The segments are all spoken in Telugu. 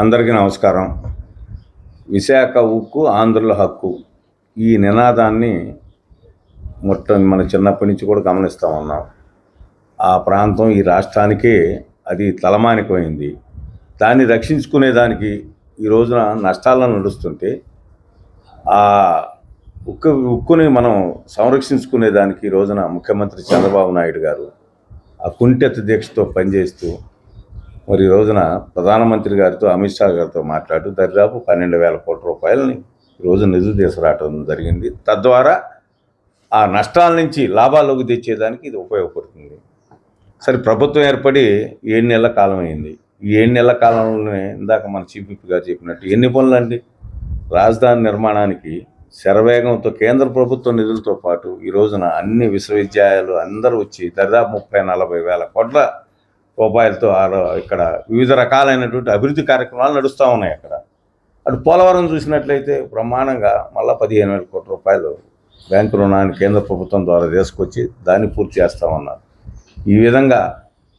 అందరికీ నమస్కారం. విశాఖ ఉక్కు ఆంధ్రుల హక్కు. ఈ నినాదాన్ని మొత్తం మన చిన్నప్పటి నుంచి కూడా గమనిస్తూ ఉన్నాం. ఆ ప్రాంతం ఈ రాష్ట్రానికే అది తలమానికమైంది. దాన్ని రక్షించుకునేదానికి ఈ రోజున నష్టాలను నడుస్తుంటే ఆ ఉక్కు ఉక్కుని మనం సంరక్షించుకునేదానికి ఈ రోజున ముఖ్యమంత్రి చంద్రబాబు నాయుడు గారు ఆ కుంటెత్త దీక్షతో పనిచేస్తూ మరి ఈ రోజున ప్రధానమంత్రి గారితో అమిత్ షా గారితో మాట్లాడుతూ దరిదాపు పన్నెండు వేల కోట్ల రూపాయలని ఈరోజు రోజు నిధులు తీసుకురావడం జరిగింది. తద్వారా ఆ నష్టాల నుంచి లాభాల్లోకి తెచ్చేదానికి ఇది ఉపయోగపడుతుంది. సరే ప్రభుత్వం ఏర్పడి ఏడు నెలల కాలం అయింది. ఈ ఏడు నెలల కాలంలోనే ఇందాక మన చీఫ్ విప్ గారు చెప్పినట్టు ఎన్ని పనులండి రాజధాని నిర్మాణానికి శరవేగంతో కేంద్ర ప్రభుత్వ నిధులతో పాటు ఈ రోజున అన్ని విశ్వవిద్యాలయాలు అందరూ వచ్చి దరిదాపు ముప్పై నలభై వేల కోట్ల రూపాయలతో ఇక్కడ వివిధ రకాలైనటువంటి అభివృద్ధి కార్యక్రమాలు నడుస్తూ ఉన్నాయి అక్కడ. అటు పోలవరం చూసినట్లయితే బ్రహ్మాండంగా మళ్ళీ పదిహేను వేల కోట్ల రూపాయలు బ్యాంకు రుణాన్ని కేంద్ర ప్రభుత్వం ద్వారా తీసుకొచ్చి దాన్ని పూర్తి చేస్తామన్నారు ఈ విధంగా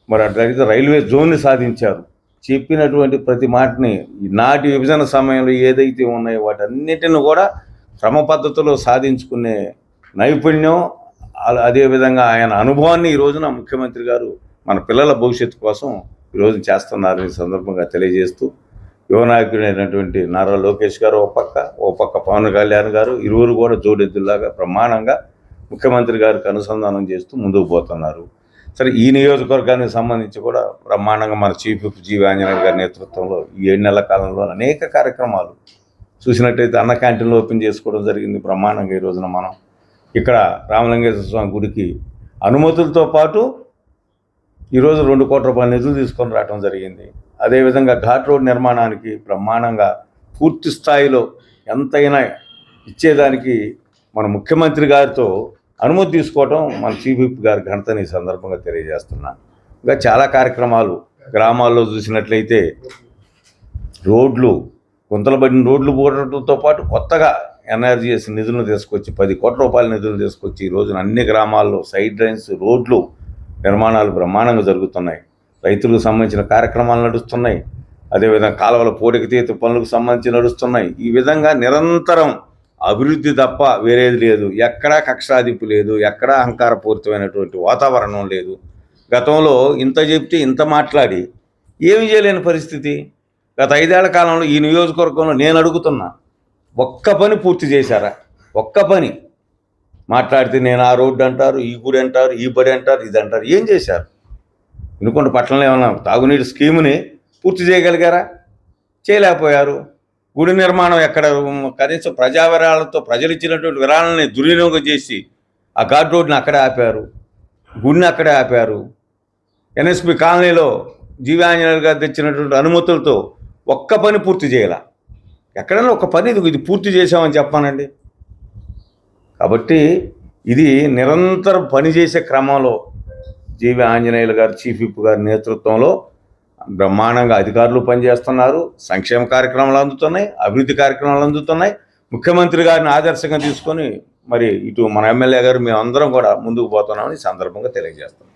మరి అట్లయితే రైల్వే జోన్ని సాధించారు. చెప్పినటువంటి ప్రతి మాటని నాటి విభజన సమయంలో ఏదైతే ఉన్నాయో వాటన్నిటిని కూడా క్రమ పద్ధతిలో సాధించుకునే నైపుణ్యం అదేవిధంగా ఆయన అనుభవాన్ని ఈ రోజున ముఖ్యమంత్రి గారు మన పిల్లల భవిష్యత్తు కోసం ఈరోజు చేస్తున్నారు ఈ సందర్భంగా తెలియజేస్తూ యువ నాయకుడైనటువంటి నారా లోకేష్ గారు ఓ పక్క ఓ పక్క పవన్ కళ్యాణ్ గారు ఇరువురు కూడా జోడెద్దులాగా ప్రమాణంగా ముఖ్యమంత్రి గారికి అనుసంధానం చేస్తూ ముందుకు పోతున్నారు. సరే ఈ నియోజకవర్గానికి సంబంధించి కూడా బ్రహ్మాండంగా మన చీఫ్ విప్ జీవి ఆంజనేయ గారి నేతృత్వంలో ఈ ఏడు నెలల కాలంలో అనేక కార్యక్రమాలు చూసినట్టయితే అన్న క్యాంటీన్లు ఓపెన్ చేసుకోవడం జరిగింది బ్రహ్మాండంగా ఈ రోజున మనం. ఇక్కడ రామలింగేశ్వర స్వామి గుడికి అనుమతులతో పాటు ఈరోజు రెండు కోట్ల రూపాయల నిధులు తీసుకొని రావడం జరిగింది. అదేవిధంగా ఘాట్ రోడ్ నిర్మాణానికి బ్రహ్మాండంగా పూర్తి స్థాయిలో ఎంతైనా ఇచ్చేదానికి మన ముఖ్యమంత్రి గారితో అనుమతి తీసుకోవడం మన చీఫ్ విప్ గారి ఘనతని ఈ సందర్భంగా తెలియజేస్తున్నా. ఇంకా చాలా కార్యక్రమాలు గ్రామాల్లో చూసినట్లయితే రోడ్లు గుంతలబడిన రోడ్లు పోవడంతో పాటు కొత్తగా ఎన్ఆర్జీఎస్ నిధులను తీసుకొచ్చి పది కోట్ల రూపాయల నిధులు తీసుకొచ్చి ఈ రోజున అన్ని గ్రామాల్లో సైడ్ డ్రైన్స్ రోడ్లు నిర్మాణాలు బ్రహ్మాండంగా జరుగుతున్నాయి. రైతులకు సంబంధించిన కార్యక్రమాలు నడుస్తున్నాయి. అదేవిధంగా కాలువల పోడికతీత పనులకు సంబంధించి నడుస్తున్నాయి. ఈ విధంగా నిరంతరం అభివృద్ధి తప్ప వేరేది లేదు. ఎక్కడా కక్షాదింపు లేదు. ఎక్కడా అహంకారపూరితమైనటువంటి వాతావరణం లేదు. గతంలో ఇంత చెప్తే ఇంత మాట్లాడి ఏమి చేయలేని పరిస్థితి. గత ఐదేళ్ళ కాలంలో ఈ నియోజకవర్గంలో నేను అడుగుతున్నా ఒక్క పని పూర్తి చేశారా? ఒక్క పని. మాట్లాడితే నేను ఆ రోడ్డు అంటారు ఈ గుడి అంటారు ఈ బడి అంటారు ఇది అంటారు. ఏం చేశారు? ఎందుకంటే పట్టణంలో ఏమన్నా తాగునీటి స్కీముని పూర్తి చేయగలిగారా? చేయలేకపోయారు. గుడి నిర్మాణం ఎక్కడ కనీసం ప్రజా విరాళాలతో ప్రజలు ఇచ్చినటువంటి విరాళాలని దుర్వినియోగం చేసి ఆ ఘాట్ రోడ్ని అక్కడే ఆపారు. గుడిని అక్కడే ఆపారు. ఎన్ఎస్పి కాలనీలో జీవాంజనేయులు గారు తెచ్చినటువంటి అనుమతులతో ఒక్క పని పూర్తి చేయాల. ఎక్కడైనా ఒక పని ఇది ఇది పూర్తి చేసామని చెప్పానండి. కాబట్టి ఇది నిరంతరం పనిచేసే క్రమంలో జీవి ఆంజనేయులు గారు చీఫ్ విప్ గారి నేతృత్వంలో బ్రహ్మాండంగా అధికారులు పనిచేస్తున్నారు. సంక్షేమ కార్యక్రమాలు అందుతున్నాయి అభివృద్ధి కార్యక్రమాలు అందుతున్నాయి. ముఖ్యమంత్రి గారిని ఆదర్శంగా తీసుకొని మరి ఇటు మన ఎమ్మెల్యే గారు మేమందరం కూడా ముందుకు పోతున్నామని సందర్భంగా తెలియజేస్తున్నాం.